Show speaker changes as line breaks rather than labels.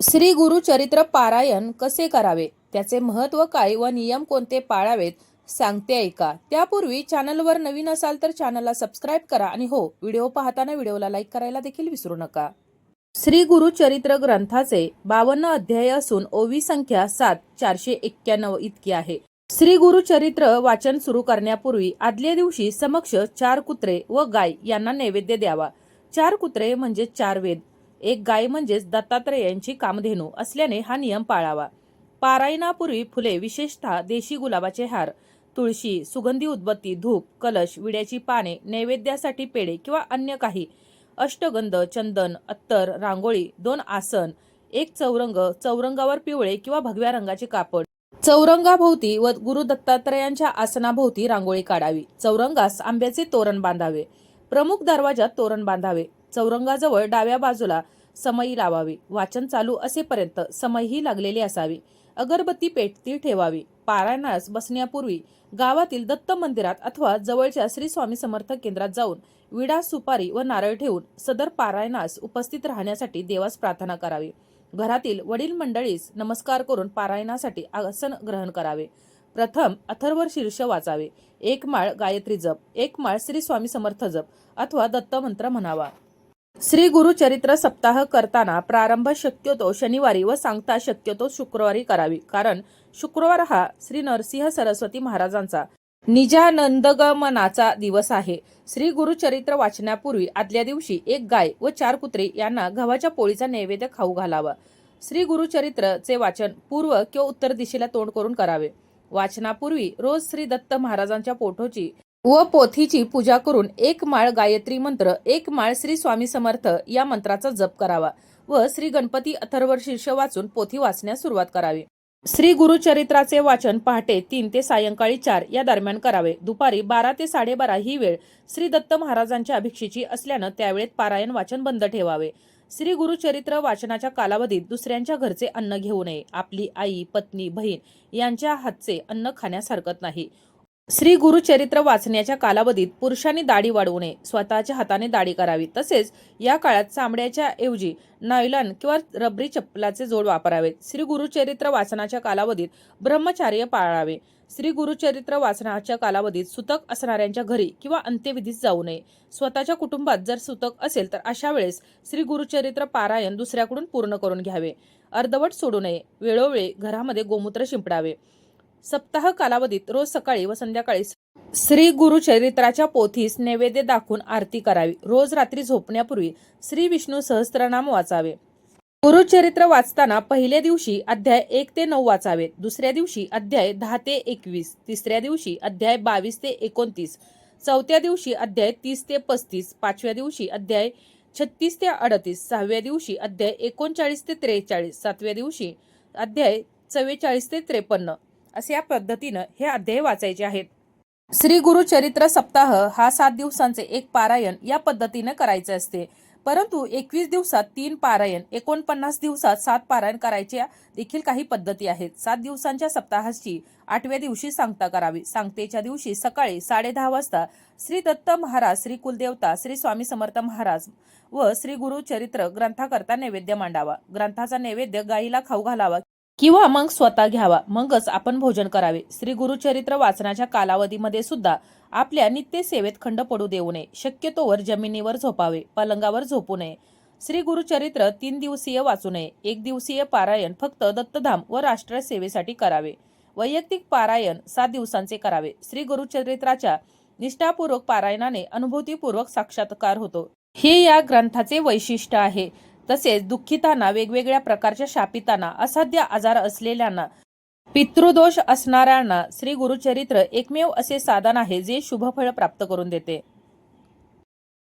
श्री गुरुचरित्र पारायण कसे करावे? त्याचे महत्त्व काय व नियम कोणते पाळावेत? सांगते ऐका. त्यापूर्वी चॅनलवर नवीन असाल तर चॅनलला सबस्क्राईब करा आणि हो व्हिडिओ पाहताना व्हिडिओला लाईक करायला देखील विसरू नका. श्री गुरुचरित्र ग्रंथाचे बावन्न अध्याय असून ओवी संख्या सात चारशे एक्क्याण्णव इतकी आहे. श्री गुरुचरित्र वाचन सुरू करण्यापूर्वी आदल्या दिवशी समक्ष चार कुत्रे व गाय यांना नैवेद्य द्यावा. चार कुत्रे म्हणजे चार वेद. एक गाय म्हणजेच दत्तात्रेयांची कामधेनू असल्याने हा नियम पाळावा. पारायणापूर्वी फुले विशेषतः देशी गुलाबाचे हार तुळशी सुगंधी उदबत्ती धूप कलश विड्याची पाने नैवेद्यासाठी पेढे किंवा अन्य काही अष्टगंध चंदन अत्तर रांगोळी दोन आसन एक चौरंग चौरंगावर पिवळे किंवा भगव्या रंगाचे कापड. चौरंगाभोवती व गुरु दत्तात्रयांच्या आसनाभोवती रांगोळी काढावी. चौरंगास आंब्याचे तोरण बांधावे. प्रमुख दरवाजात तोरण बांधावे. चौरंगाजवळ डाव्या बाजूला समई लावावी. वाचन चालू असेपर्यंत समईही लागलेली असावी. अगरबत्ती पेटती ठेवावी. पारायणास बसण्यापूर्वी गावातील दत्त मंदिरात अथवा जवळच्या श्री स्वामी समर्थ केंद्रात जाऊन विडा सुपारी व नारळ ठेवून सदर पारायणास उपस्थित राहण्यासाठी देवास प्रार्थना करावी. घरातील वडील मंडळीस नमस्कार करून पारायणासाठी आसन ग्रहण करावे. प्रथम अथर्व शीर्ष वाचावे. एक माळ गायत्री जप एक माळ श्री स्वामी समर्थ जप अथवा दत्त मंत्र म्हणावा. श्री गुरुचरित्र सप्ताह करताना प्रारंभ शक्यतो शनिवारी व सांगता शक्यतो शुक्रवारी करावी. कारण शुक्रवार हा श्री नरसिंह सरस्वती महाराजांचा निजानंदगमनाचा दिवस आहे. श्री गुरुचरित्र वाचण्यापूर्वी आदल्या दिवशी एक गाय व चार कुत्रे यांना गव्हाच्या पोळीचा नैवेद्य खाऊ घालावा. श्री गुरुचरित्रचे वाचन पूर्व किंवा उत्तर दिशेला तोंड करून करावे. वाचनापूर्वी रोज श्री दत्त महाराजांच्या पोठोची व पोथीची पूजा करून एक माळ गायत्री मंत्र एक माळ श्री स्वामी समर्थ या मंत्राचा जप करावा व श्री गणपती अथर्व शीर्ष वाचून पोथी वाचण्यास सुरुवात करावी. श्री गुरुचरित्राचे वाचन पहाटे तीन ते सायंकाळी चार या दरम्यान करावे. दुपारी बारा ते साडेबारा ही वेळ श्री दत्त महाराजांच्या अभिक्षेची असल्यानं त्यावेळेत पारायण वाचन बंद ठेवावे. श्री गुरुचरित्र वाचनाच्या कालावधीत दुसऱ्यांच्या घरचे अन्न घेऊ नये. आपली आई पत्नी बहीण यांच्या हातचे अन्न खाण्यास हरकत नाही. श्री गुरुचरित्र वाचण्याच्या कालावधीत पुरुषांनी दाढी वाढवू नये स्वतःच्या हाताने दाढी करावी. तसेच या काळात चामड्याच्या ऐवजी नायलॉन किंवा रबरी चप्पलाचे जोड वापरावेत. श्री गुरुचरित्र वाचनाच्या कालावधीत ब्रह्मचार्य पाळावे. श्री गुरुचरित्र वाचनाच्या कालावधीत सुतक असणाऱ्यांच्या घरी किंवा अंत्यविधीत जाऊ नये. स्वतःच्या कुटुंबात जर सुतक असेल तर अशा वेळेस श्री गुरुचरित्र पारायण दुसऱ्याकडून पूर्ण करून घ्यावे. अर्धवट सोडू नये. वेळोवेळी घरामध्ये गोमूत्र शिंपडावे. सप्ताह कालावधीत रोज सकाळी व संध्याकाळी श्री गुरुचरित्राच्या पोथीस नैवेद्य दाखवून आरती करावी. रोज रात्री झोपण्यापूर्वी श्री विष्णू सहस्त्रनाम वाचावे. गुरुचरित्र वाचताना पहिल्या दिवशी अध्याय एक ते नऊ वाचावे. दुसऱ्या दिवशी अध्याय दहा ते एकवीस. तिसऱ्या दिवशी अध्याय बावीस ते एकोणतीस. चौथ्या दिवशी अध्याय तीस ते पस्तीस. पाचव्या दिवशी अध्याय छत्तीस ते अडतीस. सहाव्या दिवशी अध्याय एकोणचाळीस ते त्रेचाळीस. सातव्या दिवशी अध्याय चव्वेचाळीस ते त्रेपन्न. असे या पद्धतीनं हे अध्याय वाचायचे आहेत. श्री गुरुचरित्र सप्ताह हा सात दिवसांचे एक पारायण या पद्धतीनं करायचे असते. परंतु एकवीस दिवसात तीन पारायण एकोणपन्नास दिवसात सात पारायण करायच्या देखील काही पद्धती आहेत. सात दिवसांच्या सप्ताहाची आठव्या दिवशी सांगता करावी. सांगतेच्या दिवशी सकाळी साडेदहा वाजता श्री दत्त महाराज श्री कुलदेवता श्री स्वामी समर्थ महाराज व श्री गुरुचरित्र ग्रंथाकरता नैवेद्य मांडावा. ग्रंथाचा नैवेद्य गाईला खाऊ घालावा. किंवा मग स्वतः घ्यावा. मगच आपण भोजन करावे. श्री गुरुचरित्र वाचनाच्या कालावधीमध्ये सुद्धा आपल्या नित्य सेवेत खंड पडू देऊ नये. शक्यतोवर जमिनीवर झोपावे. पलंगावर झोपू नये. श्री गुरुचरित्र तीन दिवसीय वाचू नये. एक दिवसीय पारायण फक्त दत्तधाम व राष्ट्र सेवेसाठी करावे. वैयक्तिक पारायण सात दिवसांचे करावे. श्री गुरुचरित्राच्या निष्ठापूर्वक पारायणाने अनुभूतीपूर्वक साक्षात्कार होतो. हे या ग्रंथाचे वैशिष्ट्य आहे. तसेच दुःखितांना वेगवेगळ्या प्रकारच्या शापितांना असाध्य आजार असलेल्यांना पितृदोष असणाऱ्यांना श्री गुरुचरित्र एकमेव असे साधन आहे जे शुभफळ प्राप्त करून देते.